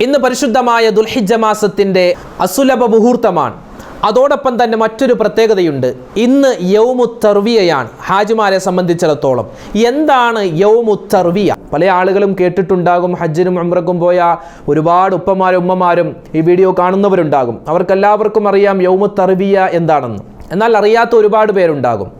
ഇന്ന് പരിശുദ്ധമായ ദുൽഹിജ മാസത്തിന്റെ അസുലഭ മുഹൂർത്തമാണ്. അതോടൊപ്പം തന്നെ മറ്റൊരു പ്രത്യേകതയുണ്ട്. ഇന്ന് യൗമു തർവിയയാണ് ഹാജിമാരെ സംബന്ധിച്ചിടത്തോളം. എന്താണ് യൗമു തർവിയ? പല ആളുകളും കേട്ടിട്ടുണ്ടാകും ഹജ്ജിനും അമ്രക്കും പോയ ഒരുപാട് ഉപ്പമാരും ഉമ്മമാരും ഈ വീഡിയോ കാണുന്നവരുണ്ടാകും. അവർക്കെല്ലാവർക്കും അറിയാം യൗമു തർവിയ എന്താണെന്ന്. എന്നാൽ അറിയാത്ത ഒരുപാട് പേരുണ്ടാകും.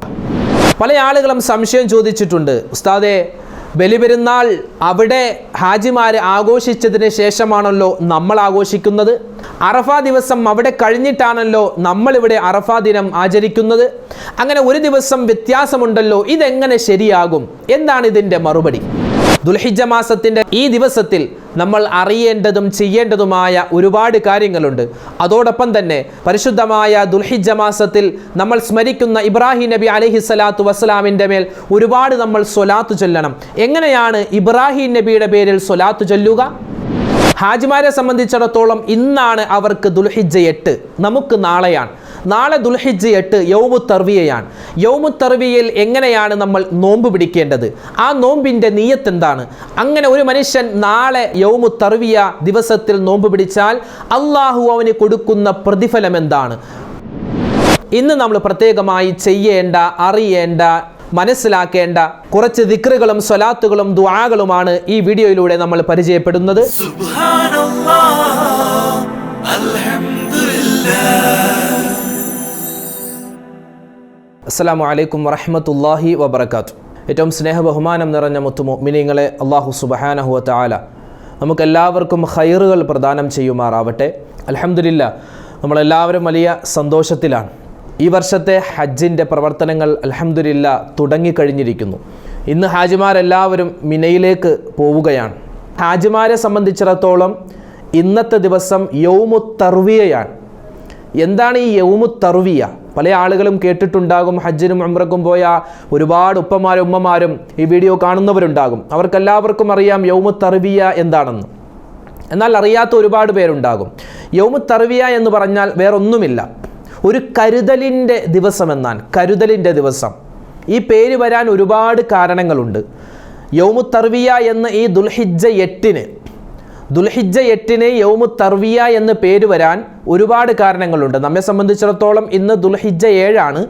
പല ആളുകളും സംശയം ചോദിച്ചിട്ടുണ്ട്. ഉസ്താദെ ബലിപെരുന്നാൾ അവിടെ ഹാജിമാർ ആഘോഷിച്ചതിന് ശേഷമാണല്ലോ നമ്മൾ ആഘോഷിക്കുന്നത്. അറഫ ദിവസം അവിടെ കഴിഞ്ഞിട്ടാണല്ലോ നമ്മളിവിടെ അറഫ ദിനം ആചരിക്കുന്നത്. അങ്ങനെ ഒരു ദിവസം വ്യത്യാസമുണ്ടല്ലോ ഇതെങ്ങനെ ശരിയാകും? എന്താണ് ഇതിന്റെ മറുപടി? ദുൽഹിജ മാസത്തിന്റെ ഈ ദിവസത്തിൽ നമ്മൾ അറിയേണ്ടതും ചെയ്യേണ്ടതുമായ ഒരുപാട് കാര്യങ്ങളുണ്ട്. അതോടൊപ്പം തന്നെ പരിശുദ്ധമായ ദുൽഹിജ മാസത്തിൽ നമ്മൾ സ്മരിക്കുന്ന ഇബ്രാഹിം നബി അലഹി സ്വലാത്തു വസ്സലാമിന്റെ മേൽ ഒരുപാട് നമ്മൾ സ്വലാത്തു ചൊല്ലണം. എങ്ങനെയാണ് ഇബ്രാഹിം നബിയുടെ പേരിൽ സ്വലാത്തു ചൊല്ലുക? ഹാജിമാരെ സംബന്ധിച്ചിടത്തോളം ഇന്നാണ് അവർക്ക് ദുൽഹിജ എട്ട്. നമുക്ക് നാളെയാണ്. നാളെ ദുൽഹിജ് എട്ട് യൗമു തർവിയയാണ്. യൗമു തർവിയയിൽ എങ്ങനെയാണ് നമ്മൾ നോമ്പ് പിടിക്കേണ്ടത്? ആ നോമ്പിന്റെ നീയത്ത് എന്താണ്? അങ്ങനെ ഒരു മനുഷ്യൻ നാളെ യൗമു തർവിയ ദിവസത്തിൽ നോമ്പ് പിടിച്ചാൽ അള്ളാഹു അവന് കൊടുക്കുന്ന പ്രതിഫലം എന്താണ്? ഇന്ന് നമ്മൾ പ്രത്യേകമായി ചെയ്യേണ്ട അറിയേണ്ട മനസ്സിലാക്കേണ്ട കുറച്ച് ദിക്റുകളും സ്വലാത്തുകളും ദ്വാകളുമാണ് ഈ വീഡിയോയിലൂടെ നമ്മൾ പരിചയപ്പെടുന്നത്. അൽഹംദുലില്ലാഹ്. അസ്സാം വലൈക്കും വറഹമത്തല്ലാഹി വബർക്കാത്തു ഏറ്റവും സ്നേഹബഹുമാനം നിറഞ്ഞ മുത്തുമോ മിനിങ്ങളെ അള്ളാഹു സുബഹാനഹുവ താല നമുക്കെല്ലാവർക്കും ഹൈറുകൾ പ്രദാനം ചെയ്യുമാറാവട്ടെ. അലഹമുല്ല നമ്മളെല്ലാവരും വലിയ സന്തോഷത്തിലാണ്. ഈ വർഷത്തെ ഹജ്ജിന്റെ പ്രവർത്തനങ്ങൾ അലഹമുല്ല തുടങ്ങിക്കഴിഞ്ഞിരിക്കുന്നു. ഇന്ന് ഹാജിമാരെല്ലാവരും മിനയിലേക്ക് പോവുകയാണ്. ഹാജിമാരെ സംബന്ധിച്ചിടത്തോളം ഇന്നത്തെ ദിവസം യൗമു തർവിയയാണ് എന്താണ് ഈ യൗമു തർവിയ പല ആളുകളും കേട്ടിട്ടുണ്ടാകും ഹജ്ജിനും അമ്രക്കും പോയ ഒരുപാട് ഉപ്പമാരും ഉമ്മമാരും ഈ വീഡിയോ കാണുന്നവരുണ്ടാകും. അവർക്കെല്ലാവർക്കും അറിയാം യൗമു തർവിയ എന്താണെന്ന്. എന്നാൽ അറിയാത്ത ഒരുപാട് പേരുണ്ടാകും. യൗമു തർവിയ എന്ന് പറഞ്ഞാൽ വേറൊന്നുമില്ല. ഒരു കരുതലിന്റെ ദിവസം എന്നാൽ കരുതലിന്റെ ദിവസം. ഈ പേര് വരാൻ ഒരുപാട് കാരണങ്ങളുണ്ട്. യൗമു തർവിയ എന്ന് ഈ ദുൽഹിജ്ജ എട്ടിന് ദുൽഹിജ്ജ എട്ടിന് യൗമു തർവിയ എന്ന് പേര് വരാൻ ഒരുപാട് കാരണങ്ങളുണ്ട്. നമ്മെ സംബന്ധിച്ചിടത്തോളം ഇന്ന് ദുൽഹിജ്ജ ഏഴാണ്.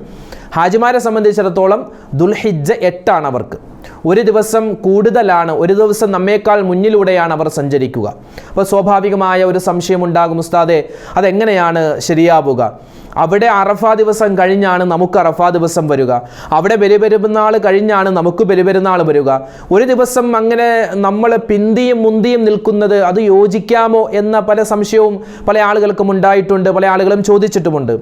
ഹാജിമാരെ സംബന്ധിച്ചിടത്തോളം ദുൽഹിജ്ജ എട്ടാണ് അവർക്ക്. ഒരു ദിവസം കൂടുതലാണ് ഒരു ദിവസം നമ്മേക്കാൾ മുന്നിലൂടെയാണ് അവർ സഞ്ചരിക്കുക. അപ്പോൾ സ്വാഭാവികമായ ഒരു സംശയമുണ്ടാകും ഉസ്താദെ. അതെങ്ങനെയാണ് ശരിയാവുക? അവിടെ അറഫ ദിവസം കഴിഞ്ഞാണ് നമുക്ക് അറഫ ദിവസം വരിക. അവിടെ ബലിപെരുന്നാൾ കഴിഞ്ഞാണ് നമുക്ക് ബലിപെരുന്നാൾ വരിക. ഒരു ദിവസം അങ്ങനെ നമ്മൾ പിന്തിയും മുന്തിയും നിൽക്കുന്നത് അത് യോജിക്കാമോ എന്ന പല സംശയവും പല ആളുകൾക്കും ഉണ്ടായിട്ടുണ്ട് പല ആളുകളും ചോദിച്ചിട്ടുമുണ്ട്.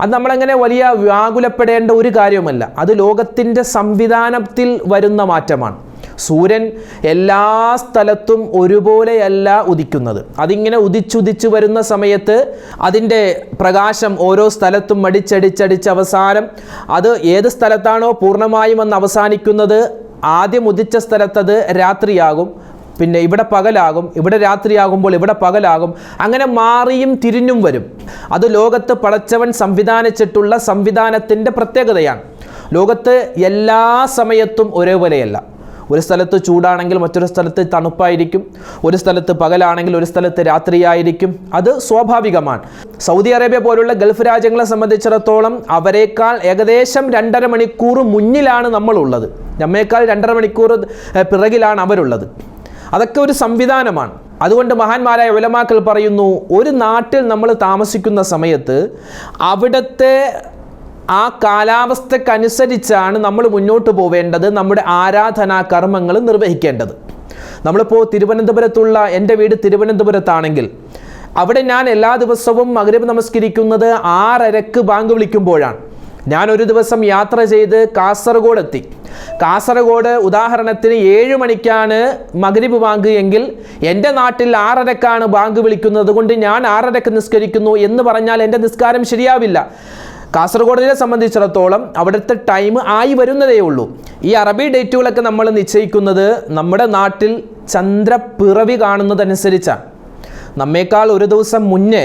അത് നമ്മളങ്ങനെ വലിയ വ്യാകുലപ്പെടേണ്ട ഒരു കാര്യവുമല്ല. അത് ലോകത്തിന്റെ സംവിധാനത്തിൽ വരുന്ന മാറ്റമാണ്. സൂര്യൻ എല്ലാ സ്ഥലത്തും ഒരുപോലെയല്ല ഉദിക്കുന്നത്. അതിങ്ങനെ ഉദിച്ചുദിച്ചു വരുന്ന സമയത്ത് അതിന്റെ പ്രകാശം ഓരോ സ്ഥലത്തും അടിച്ചടിച്ചടിച്ച് അവസാനം അത് ഏത് സ്ഥലത്താണോ പൂർണമായും വന്ന് അവസാനിക്കുന്നത് ആദ്യം ഉദിച്ച സ്ഥലത്തത് രാത്രിയാകും പിന്നെ ഇവിടെ പകലാകും ഇവിടെ രാത്രിയാകുമ്പോൾ ഇവിടെ പകലാകും അങ്ങനെ മാറിയും തിരിഞ്ഞും വരും. അത് ലോകത്ത് പടച്ചവൻ സംവിധാനിച്ചിട്ടുള്ള സംവിധാനത്തിന്റെ പ്രത്യേകതയാണ്. ലോകത്ത് എല്ലാ സമയത്തും ഒരേപോലെയല്ല. ഒരു സ്ഥലത്ത് ചൂടാണെങ്കിൽ മറ്റൊരു സ്ഥലത്ത് തണുപ്പായിരിക്കും. ഒരു സ്ഥലത്ത് പകലാണെങ്കിൽ ഒരു സ്ഥലത്ത് രാത്രിയായിരിക്കും. അത് സ്വാഭാവികമാണ്. സൗദി അറേബ്യ പോലുള്ള ഗൾഫ് രാജ്യങ്ങളെ സംബന്ധിച്ചിടത്തോളം അവരെക്കാൾ ഏകദേശം രണ്ടര മണിക്കൂർ മുന്നിലാണ് നമ്മളുള്ളത്. നമ്മേക്കാൾ രണ്ടര മണിക്കൂർ പിറകിലാണ് അവരുള്ളത്. അതൊക്കെ ഒരു സംവിധാനമാണ്. അതുകൊണ്ട് മഹാന്മാരായ ഉലമാക്കൾ പറയുന്നു ഒരു നാട്ടിൽ നമ്മൾ താമസിക്കുന്ന സമയത്ത് അവിടുത്തെ ആ കാലാവസ്ഥക്കനുസരിച്ചാണ് നമ്മൾ മുന്നോട്ട് പോവേണ്ടത് നമ്മുടെ ആരാധനാ കർമ്മങ്ങൾ നിർവഹിക്കേണ്ടത്. നമ്മളിപ്പോൾ തിരുവനന്തപുരത്തുള്ള എന്റെ വീട് തിരുവനന്തപുരത്താണെങ്കിൽ അവിടെ ഞാൻ എല്ലാ ദിവസവും മകരവ് നമസ്കരിക്കുന്നത് ആറരക്ക് ബാങ്ക് വിളിക്കുമ്പോഴാണ്. ഞാൻ ഒരു ദിവസം യാത്ര ചെയ്ത് കാസർഗോഡ് എത്തി കാസർഗോഡ് ഉദാഹരണത്തിന് ഏഴ് മണിക്കാണ് മകരിബ് ബാങ്ക് എങ്കിൽ എന്റെ നാട്ടിൽ ആറരക്കാണ് ബാങ്ക് വിളിക്കുന്നത് കൊണ്ട് ഞാൻ ആറരക്ക് നിസ്കരിക്കുന്നു എന്ന് പറഞ്ഞാൽ എന്റെ നിസ്കാരം ശരിയാവില്ല. കാസർഗോഡിനെ സംബന്ധിച്ചിടത്തോളം അവിടുത്തെ ടൈം ആയി വരുന്നതേ ഉള്ളൂ. ഈ അറബി ഡേറ്റുകളൊക്കെ നമ്മൾ നിശ്ചയിക്കുന്നത് നമ്മുടെ നാട്ടിൽ ചന്ദ്രപ്പിറവി കാണുന്നതനുസരിച്ചാണ്. നമ്മേക്കാൾ ഒരു ദിവസം മുന്നേ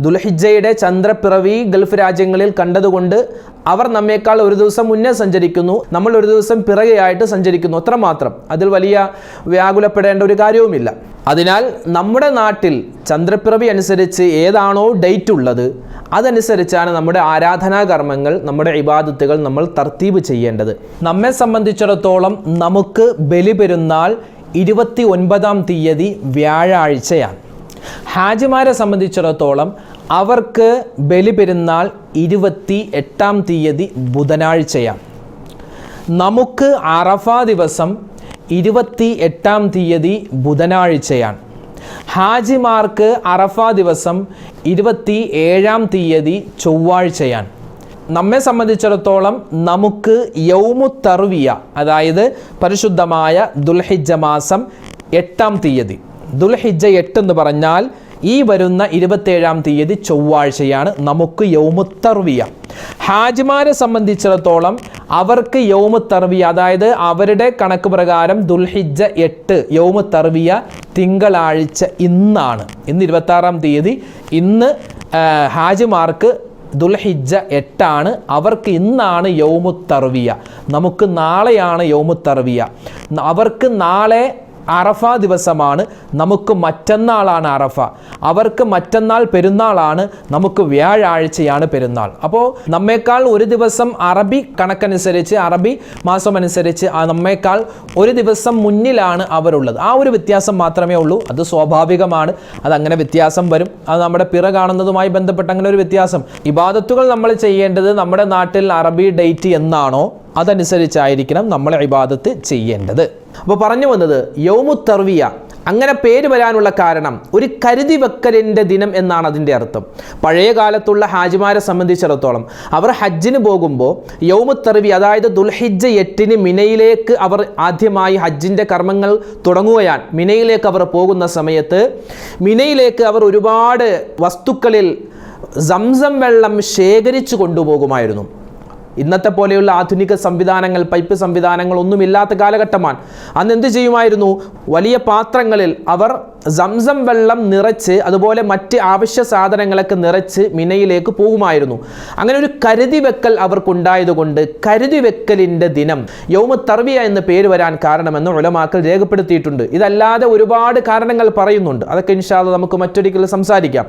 ദുൽഹിജയുടെ ചന്ദ്രപ്പിറവി ഗൾഫ് രാജ്യങ്ങളിൽ കണ്ടതുകൊണ്ട് അവർ നമ്മേക്കാൾ ഒരു ദിവസം മുന്നേ സഞ്ചരിക്കുന്നു. നമ്മൾ ഒരു ദിവസം പിറകെയായിട്ട് സഞ്ചരിക്കുന്നു. അത്രമാത്രം. അതിൽ വലിയ വ്യാകുലപ്പെടേണ്ട ഒരു കാര്യവുമില്ല. അതിനാൽ നമ്മുടെ നാട്ടിൽ ചന്ദ്രപ്പിറവി അനുസരിച്ച് ഏതാണോ ഡേറ്റ് ഉള്ളത് അതനുസരിച്ചാണ് നമ്മുടെ ആരാധനാ കർമ്മങ്ങൾ നമ്മുടെ ഇബാദത്തുകൾ നമ്മൾ തർത്തീബ് ചെയ്യേണ്ടത്. നമ്മെ സംബന്ധിച്ചിടത്തോളം നമുക്ക് ബലിപെരുന്നാൾ ഇരുപത്തി ഒൻപതാം തീയതി വ്യാഴാഴ്ചയാണ്. ഹാജിമാരെ സംബന്ധിച്ചിടത്തോളം അവർക്ക് ബലിപെരുന്നാൾ ഇരുപത്തി എട്ടാം തീയതി ബുധനാഴ്ചയാണ്. നമുക്ക് അറഫ ദിവസം ഇരുപത്തി എട്ടാം തീയതി ബുധനാഴ്ചയാണ്. ഹാജിമാർക്ക് അറഫ ദിവസം ഇരുപത്തി ഏഴാം തീയതി ചൊവ്വാഴ്ചയാണ്. നമ്മെ സംബന്ധിച്ചിടത്തോളം നമുക്ക് യൗമു തർവിയ അതായത് പരിശുദ്ധമായ ദുൽഹിജ മാസം എട്ടാം തീയതി ദുൽഹിജ്ജ എട്ട് എന്ന് പറഞ്ഞാൽ ഈ വരുന്ന ഇരുപത്തേഴാം തീയതി ചൊവ്വാഴ്ചയാണ് നമുക്ക് യൗമുത്തർവിയ. ഹാജിമാരെ സംബന്ധിച്ചിടത്തോളം അവർക്ക് യൗമുത്തർവിയ അതായത് അവരുടെ കണക്ക് പ്രകാരം ദുൽഹിജ എട്ട് യൗമുത്തർവിയ തിങ്കളാഴ്ച ഇന്നാണ്. ഇന്ന് ഇരുപത്താറാം തീയതി. ഇന്ന് ഹാജിമാർക്ക് ദുൽഹിജ എട്ടാണ്. അവർക്ക് ഇന്നാണ് യൗമുത്തർവിയ. നമുക്ക് നാളെയാണ് യൗമുത്തർവിയ. അവർക്ക് നാളെ അറഫ ദിവസമാണ്. നമുക്ക് മറ്റന്നാളാണ് അറഫ. അവർക്ക് മറ്റന്നാൾ പെരുന്നാളാണ്. നമുക്ക് വ്യാഴാഴ്ചയാണ് പെരുന്നാൾ. അപ്പോൾ നമ്മേക്കാൾ ഒരു ദിവസം അറബി കണക്കനുസരിച്ച് അറബി മാസം അനുസരിച്ച് നമ്മേക്കാൾ ഒരു ദിവസം മുന്നിലാണ് അവരുള്ളത്. ആ ഒരു വ്യത്യാസം മാത്രമേ ഉള്ളൂ. അത് സ്വാഭാവികമാണ്. അതങ്ങനെ വ്യത്യാസം വരും. അത് നമ്മുടെ പിറ കാണുന്നതുമായി ബന്ധപ്പെട്ട അങ്ങനെ ഒരു വ്യത്യാസം. ഇബാദത്തുകൾ നമ്മൾ ചെയ്യേണ്ടത് നമ്മുടെ നാട്ടിൽ അറബി ഡേറ്റ് എന്നാണോ അതനുസരിച്ചായിരിക്കണം നമ്മൾ ഇബാദത്ത് ചെയ്യേണ്ടത്. അപ്പോൾ പറഞ്ഞു വന്നത് യൗമുത്തർവിയ. തർവിയ അങ്ങനെ പേര് വരാനുള്ള കാരണം ഒരു കരുതി വെക്കലിന്റെ ദിനം എന്നാണ് അതിന്റെ അർത്ഥം. പഴയ കാലത്തുള്ള ഹാജിമാരെ സംബന്ധിച്ചിടത്തോളം അവർ ഹജ്ജിന് പോകുമ്പോൾ യൗമു അതായത് ദുൽഹിജ്ജ എട്ടിന് മിനയിലേക്ക് അവർ ആദ്യമായി ഹജ്ജിന്റെ കർമ്മങ്ങൾ തുടങ്ങുകയാണ്. മിനയിലേക്ക് അവർ പോകുന്ന സമയത്ത് മിനയിലേക്ക് അവർ ഒരുപാട് വസ്തുക്കളിൽ സംസം വെള്ളം ശേഖരിച്ചു കൊണ്ടുപോകുമായിരുന്നു. ഇന്നത്തെ പോലെയുള്ള ആധുനിക സംവിധാനങ്ങൾ പൈപ്പ് സംവിധാനങ്ങൾ ഒന്നുമില്ലാത്ത കാലഘട്ടമാണ്. അന്ന് എന്ത് ചെയ്യുമായിരുന്നു? വലിയ പാത്രങ്ങളിൽ അവർ സംസം വെള്ളം നിറച്ച് അതുപോലെ മറ്റ് ആവശ്യ സാധനങ്ങളൊക്കെ നിറച്ച് മിനയിലേക്ക് പോകുമായിരുന്നു. അങ്ങനെ ഒരു കരുതി വെക്കൽ അവർക്കുണ്ടായതുകൊണ്ട് കരുതി വെക്കലിന്റെ ദിനം യൗമ തർവിയ എന്ന പേര് വരാൻ കാരണമെന്ന് ഉലമാക്കൽ രേഖപ്പെടുത്തിയിട്ടുണ്ട്. ഇതല്ലാതെ ഒരുപാട് കാരണങ്ങൾ പറയുന്നുണ്ട്. അതൊക്കെ ഇൻഷാല്ല നമുക്ക് മറ്റൊരിക്കൽ സംസാരിക്കാം.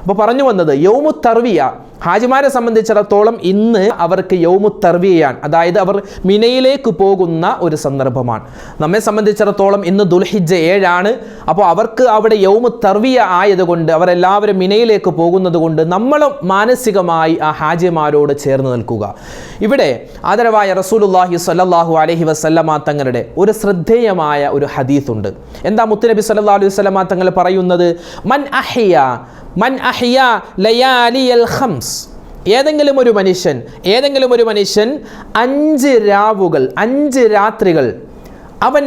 അപ്പോൾ പറഞ്ഞു വന്നത് യൗമു തർവിയ ഹാജിമാരെ സംബന്ധിച്ചിടത്തോളം ഇന്ന് അവർക്ക് യൗമു തർവിയാണ് അതായത് അവർ മിനയിലേക്ക് പോകുന്ന ഒരു സന്ദർഭമാണ്. നമ്മെ സംബന്ധിച്ചിടത്തോളം ഇന്ന് ദുൽഹിജ ഏഴാണ്. അപ്പോൾ അവർക്ക് അവിടെ യൗമ തർവിയ ആയതുകൊണ്ട് അവരെല്ലാവരും മിനയിലേക്ക് പോകുന്നത് കൊണ്ട് നമ്മളും മാനസികമായി ആ ഹാജിമാരോട് ചേർന്ന് നിൽക്കുക. ഇവിടെ ആദരവായ റസൂലുല്ലാഹി സ്വല്ലല്ലാഹു അലഹി വസല്ലമ തങ്ങളുടെ ഒരു ശ്രദ്ധേയമായ ഒരു ഹദീസ് ഉണ്ട് എന്താ മുത്തുനബി സല്ലാ അലൈഹി വസല്ലമ തങ്ങൾ പറയുന്നത്? മൻ അഹിയ മൻ അഹിയ ലയാലിയൽ ഖംസ്. ഏതെങ്കിലും ഒരു മനുഷ്യൻ ഏതെങ്കിലും ഒരു മനുഷ്യൻ അഞ്ച് രാവുകൾ അഞ്ച് രാത്രികൾ അവൻ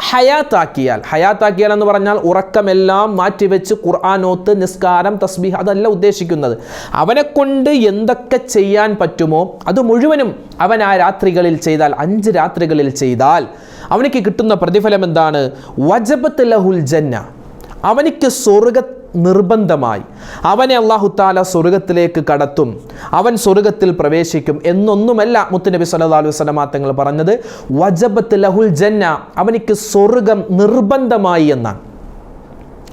ഹയാത്താക്കിയാൽ. ഹയാത്താക്കിയാൽ എന്ന് പറഞ്ഞാൽ ഉറക്കമെല്ലാം മാറ്റിവെച്ച് ഖുർആാനോത്ത് നിസ്കാരം തസ്ബീഹ് അതല്ല ഉദ്ദേശിക്കുന്നത്. അവനെ കൊണ്ട് എന്തൊക്കെ ചെയ്യാൻ പറ്റുമോ അത് മുഴുവനും അവൻ ആ രാത്രികളിൽ ചെയ്താൽ അഞ്ച് രാത്രികളിൽ ചെയ്താൽ അവനിക്ക് കിട്ടുന്ന പ്രതിഫലം എന്താണ്? വജബത്ത് ലഹുൽ ജന്ന. അവനിക്ക് സ്വർഗ നിർബന്ധമായി. അവനെ അള്ളാഹു താല സ്വർഗത്തിലേക്ക് കടത്തും. അവൻ സ്വർഗത്തിൽ പ്രവേശിക്കും എന്നൊന്നുമല്ല മുത്തുനബി സല്ലല്ലാഹു അലൈഹി വസല്ലമ തങ്ങൾ പറഞ്ഞത്. വജബത്ത് ലഹുൽ ജന്ന അവനിക്ക് സ്വർഗം നിർബന്ധമായി എന്നാണ്.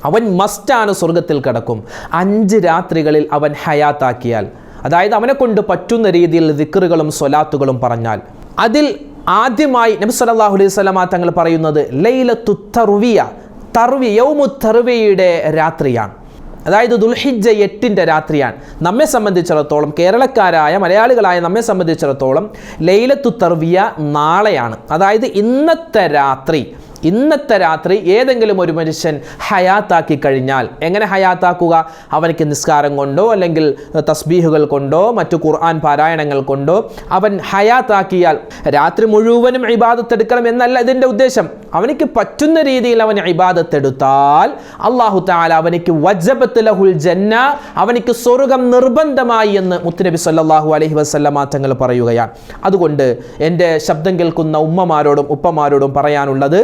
അവൻ മസ്റ്റാണ് സ്വർഗത്തിൽ കടക്കും. അഞ്ച് രാത്രികളിൽ അവൻ ഹയാത്താക്കിയാൽ. അതായത് അവനെ കൊണ്ട് പറ്റുന്ന രീതിയിൽ ദിക്കറുകളും സ്വലാത്തുകളും പറഞ്ഞാൽ. അതിൽ ആദ്യമായി നബി സല്ലല്ലാഹു അലൈഹി തങ്ങൾ പറയുന്നത് ലൈലത്തു തർവിയ തർവി യൗമു തർവിയുടെ രാത്രിയാണ്. അതായത് ദുൽഹിജ എട്ടിന്റെ രാത്രിയാണ്. നമ്മെ സംബന്ധിച്ചിടത്തോളം കേരളക്കാരായ മലയാളികളായ നമ്മെ സംബന്ധിച്ചിടത്തോളം ലൈലത്തു തർവിയ നാളെയാണ്. അതായത് ഇന്നത്തെ രാത്രി ഇന്നത്തെ രാത്രി ഏതെങ്കിലും ഒരു മനുഷ്യൻ ഹയാത്താക്കി കഴിഞ്ഞാൽ എങ്ങനെ ഹയാത്താക്കുക? അവനക്ക് നിസ്കാരം കൊണ്ടോ അല്ലെങ്കിൽ തസ്ബീഹുകൾ കൊണ്ടോ മറ്റു ഖുർആൻ പാരായണങ്ങൾ കൊണ്ടോ അവൻ ഹയാത്താക്കിയാൽ രാത്രി മുഴുവനും ഇബാദത്തെടുക്കണം എന്നല്ല ഇതിന്റെ ഉദ്ദേശം. അവനക്ക് പറ്റുന്ന രീതിയിൽ അവൻ ഇബാദത്തെടുത്താൽ അള്ളാഹു താല അവനിക്ക് വജബത്ത് ലഹുൽ ജന്ന അവനിക്ക് സ്വർഗം നിർബന്ധമായി എന്ന് മുത്തുനബി സല്ലല്ലാഹു അലൈഹി വസല്ലമ തങ്ങൾ പറയുകയാണ്. അതുകൊണ്ട് എന്റെ ശബ്ദം കേൾക്കുന്ന ഉമ്മമാരോടും ഉപ്പമാരോടും പറയാനുള്ളത്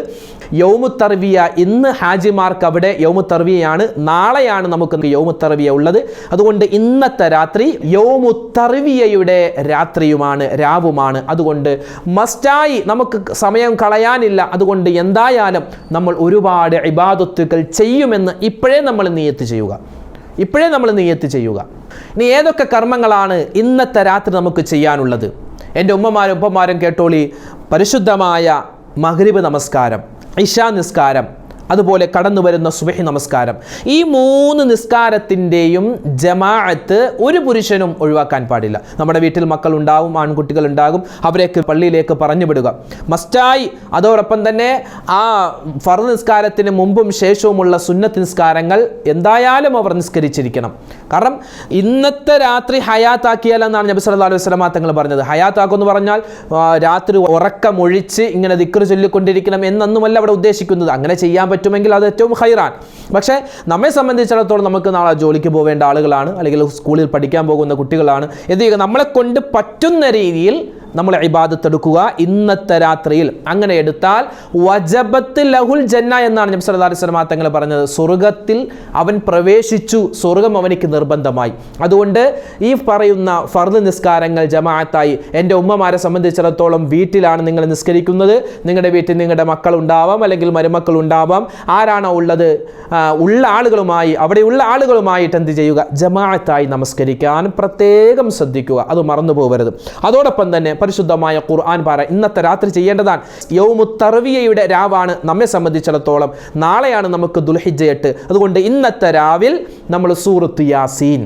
യൗമു തർവിയ ഇന്ന് ഹാജിമാർക്ക് അവിടെ യൗമു തർവിയയാണ് നാളെയാണ് നമുക്ക് യൗമു തർവിയ ഉള്ളത്. അതുകൊണ്ട് ഇന്നത്തെ രാത്രി യൗമു തർവിയയുടെ രാത്രിയുമാണ് രാവുമാണ്. അതുകൊണ്ട് മസ്റ്റായി നമുക്ക് സമയം കളയാനില്ല. അതുകൊണ്ട് എന്തായാലും നമ്മൾ ഒരുപാട് ഇബാദത്തുകൾ ചെയ്യുമെന്ന് ഇപ്പോഴേ നമ്മൾ നീയത്ത് ചെയ്യുക. ഇപ്പോഴേ നമ്മൾ നീയത്ത് ചെയ്യുക. ഇനി ഏതൊക്കെ കർമ്മങ്ങളാണ് ഇന്നത്തെ രാത്രി നമുക്ക് ചെയ്യാനുള്ളത്? എന്റെ ഉമ്മമാരും ഉപ്പമാരും കേട്ടോളി. പരിശുദ്ധമായ മഹരിബ് നമസ്കാരം. ഇഷാ നിസ്കാരം. അതുപോലെ കടന്നു വരുന്ന സുബഹി നമസ്കാരം. ഈ മൂന്ന് നിസ്കാരത്തിന്റെയും ജമാഅത്ത് ഒരു പുരുഷനും ഒഴിവാക്കാൻ പാടില്ല. നമ്മുടെ വീട്ടിൽ മക്കൾ ഉണ്ടാവും ആൺകുട്ടികൾ ഉണ്ടാകും അവരെയൊക്കെ പള്ളിയിലേക്ക് പറഞ്ഞു വിടുക മസ്റ്റായി അതോടൊപ്പം തന്നെ ആ ഫറു നിസ്കാരത്തിന് മുമ്പും ശേഷവുമുള്ള സുന്നത്ത് നിസ്കാരങ്ങൾ എന്തായാലും അവർ നിസ്കരിച്ചിരിക്കണം. കാരണം ഇന്നത്തെ രാത്രി ഹയാത്താക്കിയാലെന്നാണ് നബി സല്ലല്ലാഹു അലൈഹി വസല്ലം തങ്ങൾ പറഞ്ഞത്. ഹയാത്താക്കുമെന്ന് പറഞ്ഞാൽ രാത്രി ഉറക്കമൊഴിച്ച് ഇങ്ങനെ ദിക്ർ ചൊല്ലിക്കൊണ്ടിരിക്കണം എന്നൊന്നുമല്ല അവിടെ ഉദ്ദേശിക്കുന്നത്. അങ്ങനെ ചെയ്യാൻ പറ്റുമെങ്കിൽ അത് ഏറ്റവും ഹൈറാണ് പക്ഷേ നമ്മെ സംബന്ധിച്ചിടത്തോളം നമുക്ക് നാളെ ജോലിക്ക് പോവേണ്ട ആളുകളാണ് അല്ലെങ്കിൽ സ്കൂളിൽ പഠിക്കാൻ പോകുന്ന കുട്ടികളാണ്. എന്ത് ചെയ്യുക? നമ്മളെ കൊണ്ട് പറ്റുന്ന രീതിയിൽ നമ്മൾ ഇബാദത്ത് എടുക്കുക ഇന്നത്തെ രാത്രിയിൽ. അങ്ങനെ എടുത്താൽ വജബത്ത് ലഹുൽ ജന്ന എന്നാണ് നബി സല്ലല്ലാഹു അലൈഹി തങ്ങൾ പറഞ്ഞത്. സ്വർഗത്തിൽ അവൻ പ്രവേശിച്ചു സ്വർഗം അവനിക്ക് നിർബന്ധമായി. അതുകൊണ്ട് ഈ പറയുന്ന ഫർദ് നിസ്കാരങ്ങൾ ജമാഅത്തായി എന്റെ ഉമ്മമാരെ സംബന്ധിച്ചിടത്തോളം വീട്ടിലാണ് നിങ്ങൾ നിസ്കരിക്കുന്നത്. നിങ്ങളുടെ വീട്ടിൽ നിങ്ങളുടെ മക്കൾ ഉണ്ടാവാം അല്ലെങ്കിൽ മരുമക്കൾ ഉണ്ടാവാം ആരാണോ ഉള്ളത് ഉള്ള ആളുകളുമായി അവിടെയുള്ള ആളുകളുമായിട്ട് എന്ത് ചെയ്യുക? ജമാഅത്തായി നമസ്കരിക്കാൻ പ്രത്യേകം ശ്രദ്ധിക്കുക. അത് മറന്നു പോകരുത് അതോടൊപ്പം തന്നെ പരിശുദ്ധമായ ഖുർആൻ പാര. ഇന്നത്തെ രാത്രി ചെയ്യേണ്ടതാണ് യൗമു തറവിയയുടെ രാവാണ് നമ്മെ സംബന്ധിച്ചിടത്തോളം. നാളെയാണ് നമുക്ക് ദുൽഹിജ്ജ എട്ട് അതുകൊണ്ട് ഇന്നത്തെ രാവിൽ നമ്മൾ സൂറത്ത് യാസീൻ.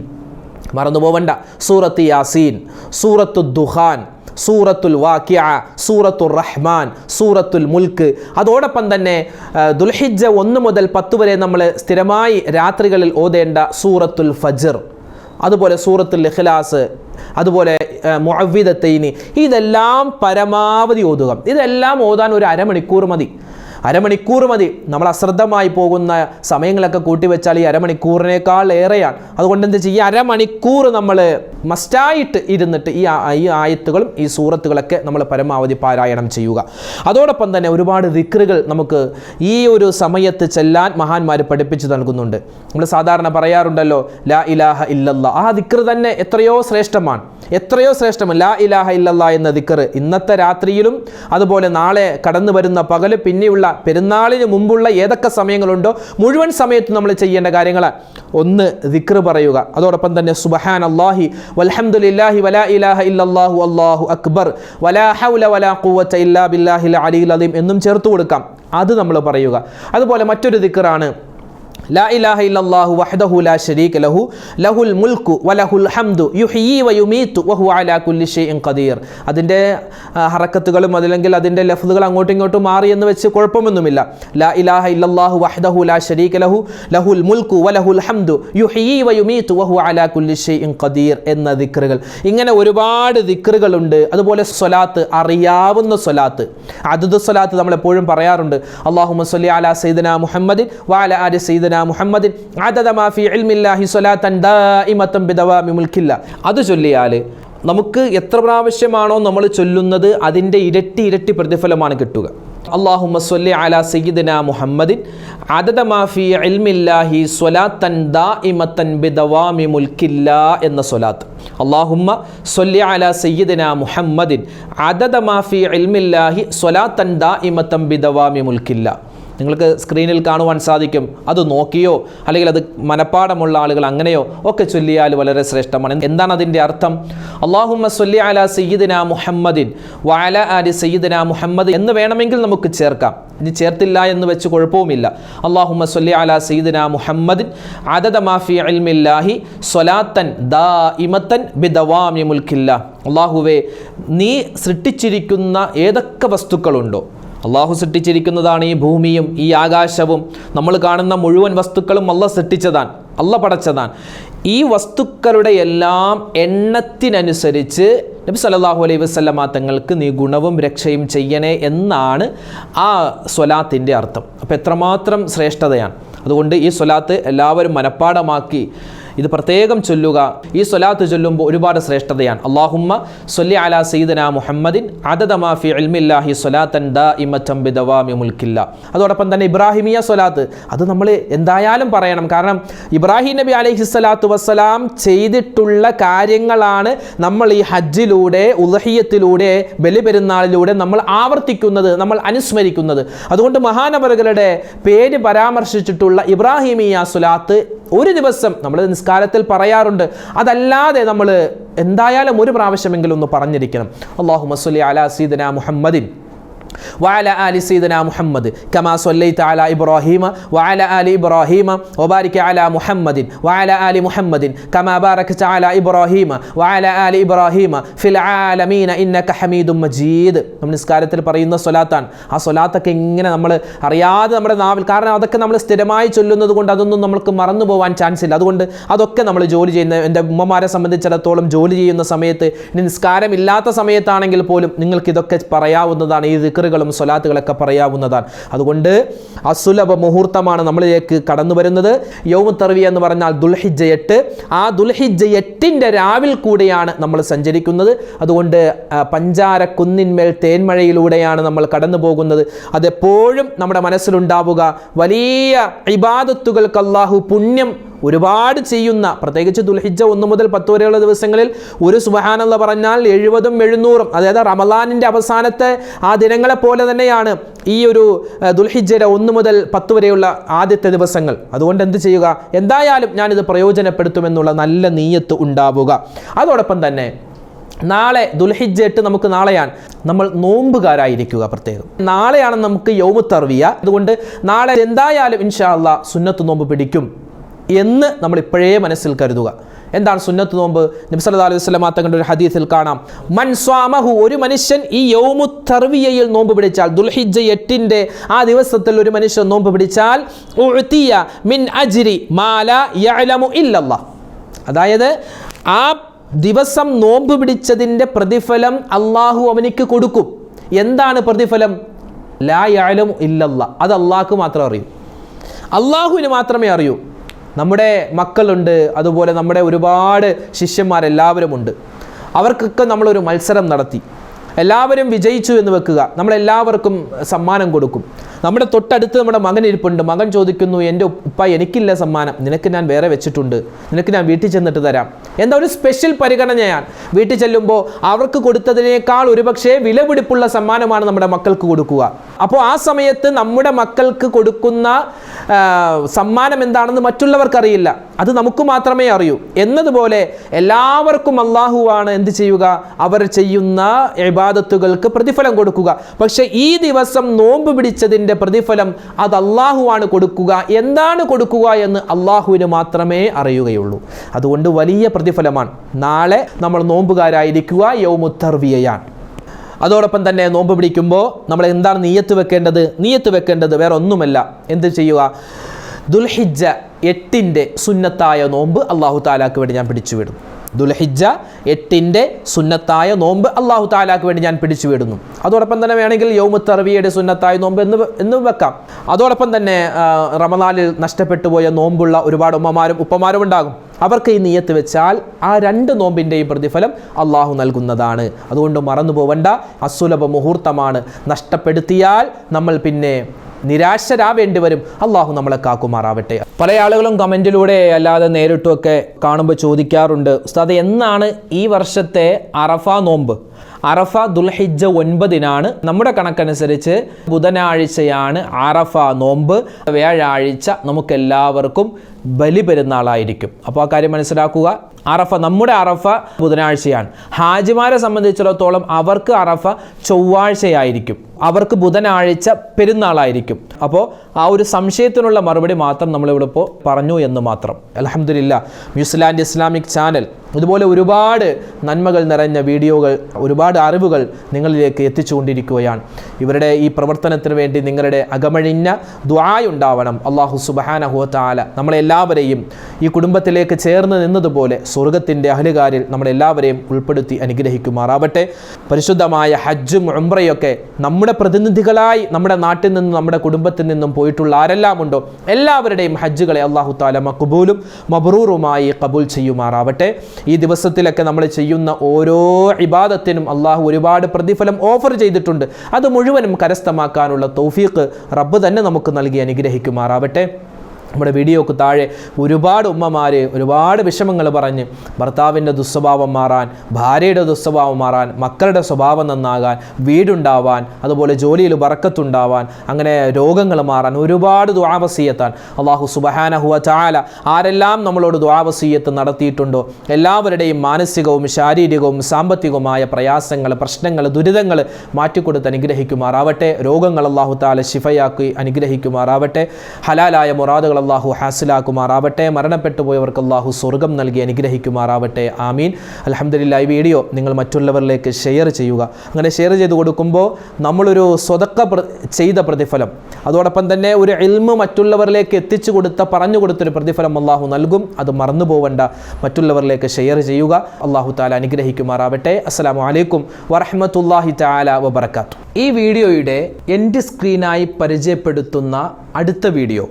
മറന്നു പോവണ്ട സൂറത്ത് യാസീൻ സൂറത്ത് ദുഹാൻ സൂറത്തുൽ വാക്യ സൂറത്തുൽ റഹ്മാൻ സൂറത്തുൽ മുൽക്ക്. അതോടൊപ്പം തന്നെ ദുൽഹിജ ഒന്ന് മുതൽ പത്ത് വരെ നമ്മൾ സ്ഥിരമായി രാത്രികളിൽ ഓതേണ്ട സൂറത്തുൽ ഫജ്ർ. അതുപോലെ സൂറത്തുൽ ഇഖ്ലാസ് അതുപോലെ മുഅവ്വിദത്തൈനി. ഇതെല്ലാം പരമാവധി ഓതുക. ഇതെല്ലാം ഓതാൻ ഒരു അരമണിക്കൂർ മതി. അരമണിക്കൂർ മതി. നമ്മൾ അശ്രദ്ധമായി പോകുന്ന സമയങ്ങളൊക്കെ കൂട്ടിവെച്ചാൽ ഈ അരമണിക്കൂറിനേക്കാൾ ഏറെയാണ്. അതുകൊണ്ട് എന്ത് ചെയ്യുക അരമണിക്കൂർ നമ്മൾ മസ്റ്റായിട്ട് ഇരുന്നിട്ട് ഈ ഈ ആയത്തുകളും ഈ സൂറത്തുകളൊക്കെ നമ്മൾ പരമാവധി പാരായണം ചെയ്യുക. അതോടൊപ്പം തന്നെ ഒരുപാട് ദിക്റുകൾ നമുക്ക് ഈ ഒരു സമയത്ത് ചെല്ലാൻ മഹാന്മാർ പഠിപ്പിച്ചു നൽകുന്നുണ്ട്. നമ്മൾ സാധാരണ പറയാറുണ്ടല്ലോ ലാ ഇലാഹ ഇല്ലല്ല. ആ ദിക്ർ തന്നെ എത്രയോ ശ്രേഷ്ഠമാണ്. എത്രയോ ശ്രേഷ്ഠം ലാ ഇലാഹ ഇല്ലല്ല എന്ന ദിക്ർ ഇന്നത്തെ രാത്രിയിലും അതുപോലെ നാളെ കടന്നു വരുന്ന പകൽ പിന്നെയുള്ള പെരുന്നാളിന് മുമ്പുള്ള ഏതൊക്കെ സമയങ്ങളുണ്ടോ മുഴുവൻ സമയത്തും നമ്മൾ ചെയ്യേണ്ട കാര്യങ്ങൾ ഒന്ന് ദിക്ർ പറയുക. അതോടൊപ്പം തന്നെ സുബഹാൻ അള്ളാഹി വൽഹംദുലില്ലാഹി വലാ ഇലാഹ ഇല്ലല്ലാഹു അല്ലാഹു അക്ബർ വലാ ഹൗല വലാ ഇല്ലാ ബില്ലാഹിൽ അലി അലീം എന്നും ചേർത്ത് കൊടുക്കാം. അത് നമ്മൾ പറയുക. അതുപോലെ മറ്റൊരു ദിക്റാണ് ലാ ഇലാഹ ഇല്ലല്ലാഹു വഹ്ദഹു ലാ ശരീക ലഹു ലഹുൽ മുൽക്കു വലഹുൽ ഹംദു യുഹീ വയുമീതു വഹു അലാ കുല്ലി ഷൈഇൻ ഖദീർ. അതിന്റെ ഹറക്കത്തുകളും അതല്ലെങ്കിൽ അതിന്റെ ലഫ്ദുകൾ അങ്ങോട്ടും ഇങ്ങോട്ടും മാറി എന്ന് വെച്ച് കുഴപ്പമൊന്നുമില്ല. ലാ ഇലാഹ ഇല്ലല്ലാഹു വഹ്ദഹു ലാ ശരീക ലഹു ലഹുൽ മുൽക്കു വലഹുൽ ഹംദു യുഹീ വയുമീതു വഹു അലാ കുല്ലി ഷൈഇൻ ഖദീർ എന്ന ദിക്റുകൾ. ഇങ്ങനെ ഒരുപാട് ദിക്റുകളുണ്ട്. അതുപോലെ സ്വലാത്ത് അറിയാവുന്ന സ്വലാത്ത്. അതത് സ്വലാത്ത് നമ്മൾ എപ്പോഴും പറയാറുണ്ട്. അല്ലാഹുമ്മ മസ്ലി അലാ സൈദന മുഹമ്മദിൻ വാല ആലി സൈദന സയ്യിദന മുഹമ്മദിൻ അദദ മാ ഫി ഇൽമില്ലാഹി സ്വലാത്തൻ ദായിമത്തൻ ബിദവാമി അത് ചൊല്ലിയാൽ നമുക്ക് എത്ര പ്രാവശ്യമാണോ നമ്മൾ ചൊല്ലുന്നത് അതിന്റെ ഇരട്ടി ഇരട്ടി പ്രതിഫലമാണ് കിട്ടുക. അള്ളാഹുമ്മ സ്വല്ലി അല സയ്യിദന മുഹമ്മദിൻ അദദ മാ സ്വലാത്തൻ ദാ ദായിമത്തൻ ബിദവാമി മുൽക്കില്ല എന്ന സ്വലാത്ത്. അള്ളാഹുമ്മ സ്വല്ലി അല സയ്യിദന മുഹമ്മദിൻ അദദ മാ സ്വലാത്തൻ ദാ ദായിമത്തൻ ബിദവാമി മുൽക്കില്ല നിങ്ങൾക്ക് സ്ക്രീനിൽ കാണുവാൻ സാധിക്കും. അത് നോക്കിയോ? അല്ലെങ്കിൽ അത് മനപ്പാടമുള്ള ആളുകൾ അങ്ങനെയോ? ഒക്കെ ചൊല്ലിയാൽ വളരെ ശ്രേഷ്ഠമാണ്. എന്താണ് അതിന്റെ അർത്ഥം? അള്ളാഹുമ്മ സൊല്ലി അല സയ്യിദിന മുഹമ്മദിൻ വഅല അലി സയ്യിദിന മുഹമ്മദ് എന്ന് വേണമെങ്കിൽ നമുക്ക് ചേർക്കാം. ഇനി ചേർത്തില്ല എന്ന് വെച്ച് കുഴപ്പവുമില്ല. അള്ളാഹുമ്മ സൊല്ലി അല സയ്യിദിന മുഹമ്മദിൻ അദദ മാഫി അൽമില്ലാഹി സ്വലാത്തൻ ദാ ഇമത്തൻ ബിദവാമി മുൽക്കില്ല അള്ളാഹുവേ നീ സൃഷ്ടിച്ചിരിക്കുന്ന ഏതൊക്കെ വസ്തുക്കളുണ്ടോ? അള്ളാഹു സൃഷ്ടിച്ചിരിക്കുന്നതാണ് ഈ ഭൂമിയും ഈ ആകാശവും. നമ്മൾ കാണുന്ന മുഴുവൻ വസ്തുക്കളും അല്ല സൃഷ്ടിച്ചതാണ് അല്ല പടച്ചതാണ്. ഈ വസ്തുക്കളുടെ എല്ലാം എണ്ണത്തിനനുസരിച്ച് നബി സല്ലല്ലാഹു അലൈഹി വസല്ലമ തങ്ങൾക്ക് നീ ഗുണവും രക്ഷയും ചെയ്യണേ എന്നാണ് ആ സ്വലാത്തിന്റെ അർത്ഥം. അപ്പോൾ എത്രമാത്രം ശ്രേഷ്ഠതയാണ്. അതുകൊണ്ട് ഈ സ്വലാത്ത് എല്ലാവരും മനഃപ്പാടമാക്കി ഇത് പ്രത്യേകം ചൊല്ലുക. ഈ സ്വലാത്ത് ചൊല്ലുമ്പോൾ ഒരുപാട് ശ്രേഷ്ഠതയാണ്. അള്ളാഹുമ്മ സൊല്ലി അല സീദന മുഹമ്മദിൻ അതദമാഫി അൽമില്ലാഹി സ്വലാത്തൻ ദ ഇമറ്റം ബിദവാമി മുൽക്കില്ല അതോടൊപ്പം തന്നെ ഇബ്രാഹിമിയ സ്വലാത്ത്. അത് നമ്മൾ എന്തായാലും പറയണം. കാരണം ഇബ്രാഹിം നബി അലൈഹി സ്വലാത്തു വസ്സലാം ചെയ്തിട്ടുള്ള കാര്യങ്ങളാണ് നമ്മൾ ഈ ഹജ്ജിലൂടെ ഉദഹീയത്തിലൂടെ ബലിപെരുന്നാളിലൂടെ നമ്മൾ ആവർത്തിക്കുന്നത് നമ്മൾ അനുസ്മരിക്കുന്നത്. അതുകൊണ്ട് മഹാനവറുകളുടെ പേര് പരാമർശിച്ചിട്ടുള്ള ഇബ്രാഹിമിയ സ്വലാത്ത് ഒരു ദിവസം നമ്മൾ നിസ്കാരത്തിൽ പറയാറുണ്ട്. അതല്ലാതെ നമ്മൾ എന്തായാലും ഒരു പ്രാവശ്യമെങ്കിലും ഒന്ന് പറഞ്ഞിരിക്കണം. അള്ളാഹു മസ്ലി അലാ സീദന മുഹമ്മദിൻ. വഅല ആലി സീദന മുഹമ്മദ് കമാ സൊല്ലൈത്ത അല ഇബ്രാഹീമ വഅല ആലി ഇബ്രാഹീമ വബാരിക അല മുഹമ്മദിൻ വഅല ആലി മുഹമ്മദിൻ കമാ ബാരക്ത അല ഇബ്രാഹീമ ആലി ഇബ്രാഹീമ ഫിൽ ആലമീന ഇന്നക ഹമീദും മജീദ്. നമ്മൾ നിസ്കാരത്തിൽ പറയുന്ന സ്വലാത്താണ്. ആ സ്വലാത്തൊക്കെ ഇങ്ങനെ നമ്മൾ അറിയാതെ നമ്മുടെ നാവിൽ കാരണം അതൊക്കെ നമ്മൾ സ്ഥിരമായി ചൊല്ലുന്നത് അതൊന്നും നമ്മൾക്ക് മറന്നു പോകാൻ ചാൻസ് ഇല്ല. അതുകൊണ്ട് അതൊക്കെ നമ്മൾ ജോലി ചെയ്യുന്ന എന്റെ ഉമ്മമാരെ സംബന്ധിച്ചിടത്തോളം ജോലി ചെയ്യുന്ന സമയത്ത് നിസ്കാരമില്ലാത്ത സമയത്താണെങ്കിൽ പോലും നിങ്ങൾക്ക് ഇതൊക്കെ പറയാവുന്നതാണ്. ഈ ദിക്കറുകൾ ദിക്കറുകളും സ്വലാത്തുകളൊക്കെ പറയാവുന്നതാണ്. അതുകൊണ്ട് അസുലഭ മുഹൂർത്തമാണ് നമ്മളിലേക്ക് കടന്നു വരുന്നത്. യൗമു എന്ന് പറഞ്ഞാൽ ദുൽഹിജ എട്ട് ആ ദുൽഹിജ എട്ടിന്റെ രാവിൽ കൂടെയാണ് നമ്മൾ സഞ്ചരിക്കുന്നത്. അതുകൊണ്ട് പഞ്ചാര കുന്നിന്മേൽ തേന്മഴയിലൂടെയാണ് നമ്മൾ കടന്നു പോകുന്നത്. അതെപ്പോഴും നമ്മുടെ മനസ്സിലുണ്ടാവുക വലിയ ഇബാദത്തുകൾക്ക് അള്ളാഹു പുണ്യം ഒരുപാട് ചെയ്യുന്ന പ്രത്യേകിച്ച് ദുൽഹിജ ഒന്ന് മുതൽ പത്ത് വരെയുള്ള ദിവസങ്ങളിൽ ഒരു സുബഹാനെന്ന് പറഞ്ഞാൽ എഴുപതും എഴുന്നൂറും. അതായത് റമലാനിന്റെ അവസാനത്തെ ആ ദിനങ്ങളെ പോലെ തന്നെയാണ് ഈ ഒരു ദുൽഹിജയുടെ ഒന്ന് മുതൽ പത്ത് വരെയുള്ള ആദ്യത്തെ ദിവസങ്ങൾ. അതുകൊണ്ട് എന്ത് ചെയ്യുക? എന്തായാലും ഞാനിത് പ്രയോജനപ്പെടുത്തുമെന്നുള്ള നല്ല നീയത്ത് ഉണ്ടാവുക. അതോടൊപ്പം തന്നെ നാളെ ദുൽഹിജ് എട്ട് നമുക്ക് നാളെയാണ് നമ്മൾ നോമ്പുകാരായിരിക്കുക പ്രത്യേകം. നാളെയാണ് നമുക്ക് യൗമു തർവിയ അതുകൊണ്ട് നാളെ എന്തായാലും ഇൻഷാ സുന്നത്ത് നോമ്പ് പിടിക്കും. എന്ന് നമ്മൾ ഇപ്പോഴേ മനസ്സിൽ കരുതുക. എന്താണ് സുന്നത്ത് നോമ്പ്? നബി സല്ലല്ലാഹു അലൈഹി വസല്ലം തങ്ങളുടെ ഒരു ഹദീസിൽ കാണാം. മൻ സ്വാമഹു ഒരു മനുഷ്യൻ ഈ യൗമു തർവിയയിൽ നോമ്പ് പിടിച്ചാൽ ദുൽഹിജ്ജ എട്ടിന്റെ ആ ദിവസത്തിൽ ഒരു മനുഷ്യൻ നോമ്പ് പിടിച്ചാൽ ഉഴുത്തിയ മിൻ അജ്രി മാല യഅലമു ഇല്ലല്ലാ അതായത് ആ ദിവസം നോമ്പ് പിടിച്ചതിന്റെ പ്രതിഫലം അള്ളാഹു അവനിക്ക് കൊടുക്കും. എന്താണ് പ്രതിഫലം? ലാ യാലും ഇല്ലല്ല അത് അള്ളാഹ്ക്ക് മാത്രമേ അറിയൂ. അള്ളാഹുവിന് മാത്രമേ അറിയൂ. നമ്മുടെ മക്കളുണ്ട് അതുപോലെ നമ്മുടെ ഒരുപാട് ശിഷ്യന്മാരെല്ലാവരും ഉണ്ട് അവർക്കൊക്കെ നമ്മളൊരു മത്സരം നടത്തി. എല്ലാവരും വിജയിച്ചു എന്ന് വെക്കുക. നമ്മളെല്ലാവർക്കും സമ്മാനം കൊടുക്കും. നമ്മുടെ തൊട്ടടുത്ത് നമ്മുടെ മകൻ ഇരിപ്പുണ്ട്. മകൻ ചോദിക്കുന്നു എന്റെ ഉപ്പ എനിക്കില്ല സമ്മാനം. നിനക്ക് ഞാൻ വേറെ വെച്ചിട്ടുണ്ട്. നിനക്ക് ഞാൻ വീട്ടിൽ ചെന്നിട്ട് തരാം. എന്താ ഒരു സ്പെഷ്യൽ പരിഗണനയാണ്. വീട്ടിൽ ചെല്ലുമ്പോൾ അവർക്ക് കൊടുത്തതിനേക്കാൾ ഒരുപക്ഷേ വിലപിടിപ്പുള്ള സമ്മാനമാണ് നമ്മുടെ മക്കൾക്ക് കൊടുക്കുക. അപ്പോൾ ആ സമയത്ത് നമ്മുടെ മക്കൾക്ക് കൊടുക്കുന്ന സമ്മാനം എന്താണെന്ന് മറ്റുള്ളവർക്കറിയില്ല അത് നമുക്ക് മാത്രമേ അറിയൂ. എന്നതുപോലെ എല്ലാവർക്കും അള്ളാഹുവാണ് എന്ത് ചെയ്യുക? അവർ ചെയ്യുന്ന ഇബാദത്തുകൾക്ക് പ്രതിഫലം കൊടുക്കുക. പക്ഷെ ഈ ദിവസം നോമ്പ് പിടിച്ചതിന്റെ പ്രതിഫലം അത് അള്ളാഹുവാണ് കൊടുക്കുക. എന്താണ് കൊടുക്കുക എന്ന് അള്ളാഹുവിന് മാത്രമേ അറിയുകയുള്ളൂ. അതുകൊണ്ട് വലിയ പ്രതിഫലമാണ്. നാളെ നമ്മൾ നോമ്പുകാരായിരിക്കുക യൗമുത്തർവിയയാണ്. അതോടൊപ്പം തന്നെ നോമ്പ് പിടിക്കുമ്പോൾ നമ്മൾ എന്താണ് നീയത്ത് വെക്കേണ്ടത്? നീയത്ത് വെക്കേണ്ടത് വേറെ ഒന്നുമല്ല. എന്ത് ചെയ്യുക? ദുൽഹിജ എട്ടിന്റെ സുന്നത്തായ നോമ്പ് അള്ളാഹു താലാക്ക് വേണ്ടി ഞാൻ പിടിച്ചു വിടും ദുൽഹിജ്ജ എട്ടിന്റെ സുന്നത്തായ നോമ്പ് അള്ളാഹു താലാക്ക് വേണ്ടി ഞാൻ പിടിച്ചു വിടുന്നു. അതോടൊപ്പം തന്നെ വേണമെങ്കിൽ യൗമു തറവിയുടെ സുന്നത്തായ നോമ്പ് എന്ന് എന്ന് വെക്കാം. അതോടൊപ്പം തന്നെ റമനാലിൽ നഷ്ടപ്പെട്ടു പോയ നോമ്പുള്ള ഒരുപാട് ഉമ്മമാരും ഉപ്പമാരും ഉണ്ടാകും. അവർക്ക് ഈ നീയത്ത് വെച്ചാൽ ആ രണ്ട് നോമ്പിന്റെയും പ്രതിഫലം അള്ളാഹു നൽകുന്നതാണ്. അതുകൊണ്ട് മറന്നു പോവണ്ട അസുലഭ മുഹൂർത്തമാണ്. നഷ്ടപ്പെടുത്തിയാൽ നമ്മൾ പിന്നെ നിരാശരാവേണ്ടി വരും അള്ളാഹു നമ്മളെ കാക്കുമാറാവട്ടെ. പല ആളുകളും കമന്റിലൂടെ അല്ലാതെ നേരിട്ടുമൊക്കെ കാണുമ്പോൾ ചോദിക്കാറുണ്ട് ഉസ്താദ് എന്നാണ് ഈ വർഷത്തെ അറഫ നോമ്പ്? അറഫ ദുൽഹിജ്ജ ഒൻപതിനാണ്. നമ്മുടെ കണക്കനുസരിച്ച് ബുധനാഴ്ചയാണ് അറഫ നോമ്പ്. വ്യാഴാഴ്ച നമുക്കെല്ലാവർക്കും ബലിപെരുന്നാളായിരിക്കും അപ്പോൾ ആ കാര്യം മനസ്സിലാക്കുക. അറഫ നമ്മുടെ അറഫ ബുധനാഴ്ചയാണ്. ഹാജിമാരെ സംബന്ധിച്ചിടത്തോളം അവർക്ക് അറഫ ചൊവ്വാഴ്ചയായിരിക്കും. അവർക്ക് ബുധനാഴ്ച പെരുന്നാളായിരിക്കും. അപ്പോൾ ആ ഒരു സംശയത്തിനുള്ള മറുപടി മാത്രം നമ്മളിവിടെ ഇപ്പോൾ പറഞ്ഞു എന്ന് മാത്രം. അലഹമില്ല ന്യൂസിലാൻഡ് ഇസ്ലാമിക് ചാനൽ ഇതുപോലെ ഒരുപാട് നന്മകൾ നിറഞ്ഞ വീഡിയോകൾ ഒരുപാട് അറിവുകൾ നിങ്ങളിലേക്ക് എത്തിച്ചുകൊണ്ടിരിക്കുകയാണ്. ഇവരുടെ ഈ പ്രവർത്തനത്തിന് വേണ്ടി നിങ്ങളുടെ അകമഴിഞ്ഞ ദ്വായുണ്ടാവണം അള്ളാഹു സുബഹാനഹുവ താല നമ്മളെല്ലാവരെയും ഈ കുടുംബത്തിലേക്ക് ചേർന്ന് നിന്നതുപോലെ സ്വർഗത്തിന്റെ അഹലുകാരിൽ നമ്മളെല്ലാവരെയും ഉൾപ്പെടുത്തി അനുഗ്രഹിക്കുമാറാവട്ടെ. പരിശുദ്ധമായ ഹജ്ജും ഉംറയൊക്കെ നമ്മുടെ പ്രതിനിധികളായി നമ്മുടെ നാട്ടിൽ നിന്നും നമ്മുടെ കുടുംബത്തിൽ നിന്നും പോയിട്ടുള്ള ആരെല്ലാം ഉണ്ടോ എല്ലാവരുടെയും ഹജ്ജുകളെ അള്ളാഹു താല മക്കുബൂലും മബറൂറുമായി കബൂൽ ചെയ്യുമാറാവട്ടെ. ഈ ദിവസത്തിലൊക്കെ നമ്മൾ ചെയ്യുന്ന ഓരോ ഇബാദത്തിനും അള്ളാഹു ഒരുപാട് പ്രതിഫലം ഓഫർ ചെയ്തിട്ടുണ്ട്. അത് മുഴുവനും കരസ്ഥമാക്കാനുള്ള തൗഫീഖ് റബ്ബ് തന്നെ നമുക്ക് നൽകി അനുഗ്രഹിക്കുമാറാവട്ടെ. നമ്മുടെ വീഡിയോക്ക് താഴെ ഒരുപാട് ഉമ്മമാർ ഒരുപാട് വിഷമങ്ങൾ പറഞ്ഞ് ഭർത്താവിന്റെ ദുസ്വഭാവം മാറാൻ ഭാര്യയുടെ ദുസ്വഭാവം മാറാൻ മക്കളുടെ സ്വഭാവം നന്നാകാൻ വീടുണ്ടാവാൻ അതുപോലെ ജോലിയിൽ വറക്കത്തുണ്ടാവാൻ അങ്ങനെ രോഗങ്ങൾ മാറാൻ ഒരുപാട് ദ്വാവസീയത്താൻ അള്ളാഹു സുബഹാനഹുവ ചാല ആരെല്ലാം നമ്മളോട് ദ്വാവസീയത്ത് നടത്തിയിട്ടുണ്ടോ? എല്ലാവരുടെയും മാനസികവും ശാരീരികവും സാമ്പത്തികവുമായ പ്രയാസങ്ങൾ പ്രശ്നങ്ങൾ ദുരിതങ്ങൾ മാറ്റിക്കൊടുത്ത് അനുഗ്രഹിക്കുമാറാവട്ടെ. രോഗങ്ങൾ അള്ളാഹു താല ശിഫയാക്കി അനുഗ്രഹിക്കുമാറാവട്ടെ. ഹലാലായ മുറാദുകൾ അള്ളാഹു ഹാസിലാക്കുമാറാവട്ടെ മരണപ്പെട്ടു പോയവർക്ക് അള്ളാഹു സ്വർഗം നൽകി അനുഗ്രഹിക്കുമാറാവട്ടെ. ആമീൻ. അലഹമില്ല ഈ വീഡിയോ നിങ്ങൾ മറ്റുള്ളവരിലേക്ക് ഷെയർ ചെയ്യുക. അങ്ങനെ ഷെയർ ചെയ്ത് കൊടുക്കുമ്പോൾ നമ്മളൊരു സ്വതക്ക ചെയ്ത പ്രതിഫലം. അതോടൊപ്പം തന്നെ ഒരു എൽമ് മറ്റുള്ളവരിലേക്ക് എത്തിച്ചു കൊടുത്ത പറഞ്ഞു കൊടുത്തൊരു പ്രതിഫലം അള്ളാഹു നൽകും. അത് മറന്നു പോവണ്ട. മറ്റുള്ളവരിലേക്ക് ഷെയർ ചെയ്യുക. അള്ളാഹു താല അനുഗ്രഹിക്കുമാറാവട്ടെ. അസ്സലാമു വലൈക്കും വറഹമത്തല്ലാഹി താല വബർക്കാത്തു ഈ വീഡിയോയുടെ എന്റെ സ്ക്രീനായി പരിചയപ്പെടുത്തുന്ന അടുത്ത വീഡിയോ.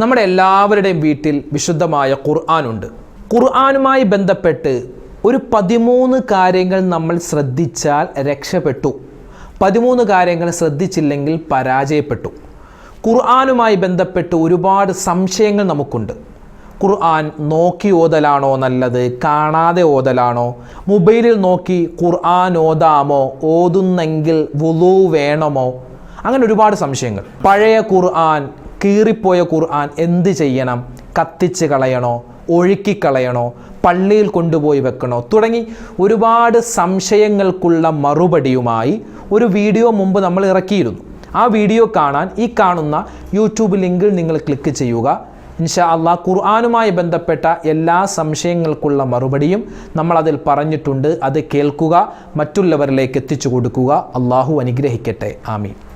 നമ്മുടെ എല്ലാവരുടെയും വീട്ടിൽ വിശുദ്ധമായ ഖുർആാനുണ്ട്. ഖുർആാനുമായി ബന്ധപ്പെട്ട് ഒരു പതിമൂന്ന് കാര്യങ്ങൾ നമ്മൾ ശ്രദ്ധിച്ചാൽ രക്ഷപ്പെട്ടു. പതിമൂന്ന് കാര്യങ്ങൾ ശ്രദ്ധിച്ചില്ലെങ്കിൽ പരാജയപ്പെട്ടു. ഖുർആാനുമായി ബന്ധപ്പെട്ട് ഒരുപാട് സംശയങ്ങൾ നമുക്കുണ്ട്. ഖുർആൻ നോക്കി ഓതലാണോ നല്ലത്? കാണാതെ ഓതലാണോ? മൊബൈലിൽ നോക്കി ഖുർആൻ ഓതാമോ? ഓതുന്നെങ്കിൽ വുളു വേണമോ? അങ്ങനെ ഒരുപാട് സംശയങ്ങൾ. പഴയ ഖുർആൻ കീറിപ്പോയ ഖുർആൻ എന്ത് ചെയ്യണം? കത്തിച്ച് കളയണോ? ഒഴുക്കിക്കളയണോ? പള്ളിയിൽ കൊണ്ടുപോയി വെക്കണോ? തുടങ്ങി ഒരുപാട് സംശയങ്ങൾക്കുള്ള മറുപടിയുമായി ഒരു വീഡിയോ മുമ്പ് നമ്മൾ ഇറക്കിയിരുന്നു. ആ വീഡിയോ കാണാൻ ഈ കാണുന്ന യൂട്യൂബ് ലിങ്കിൽ നിങ്ങൾ ക്ലിക്ക് ചെയ്യുക. ഇൻഷാ അള്ളാഹ് ഖുർആാനുമായി ബന്ധപ്പെട്ട എല്ലാ സംശയങ്ങൾക്കുള്ള മറുപടിയും നമ്മൾ അതിൽ പറഞ്ഞിട്ടുണ്ട്. അത് കേൾക്കുക മറ്റുള്ളവരിലേക്ക് എത്തിച്ചു കൊടുക്കുക. അള്ളാഹു അനുഗ്രഹിക്കട്ടെ. ആമീൻ.